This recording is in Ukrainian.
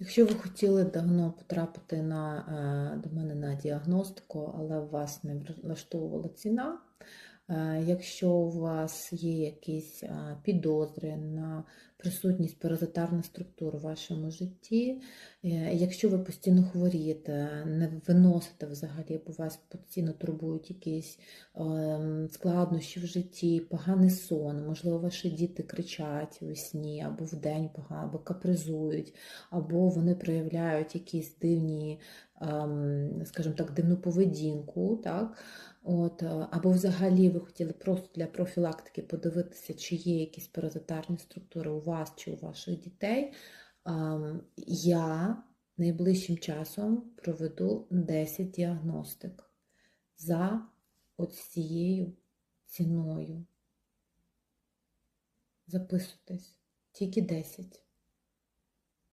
Якщо ви хотіли давно потрапити на, е, до мене на діагностику, але вас не влаштовувала ціна, якщо у вас є якісь е, підозри на присутність паразитарних структур у вашому житті, е, якщо ви постійно хворієте, не виносите взагалі, бо вас постійно турбують якісь ем, складнощі в житті, поганий сон, можливо, ваші діти кричать у сні або вдень погано, або капризують, або вони проявляють якісь дивні, ем, скажімо так, дивну поведінку, так? От, е, або взагалі ви хотіли просто для профілактики подивитися, чи є якісь паразитарні структури у вас чи у ваших дітей. Я найближчим часом проведу 10 діагностик за цією ціною. Записуйтесь, тільки 10.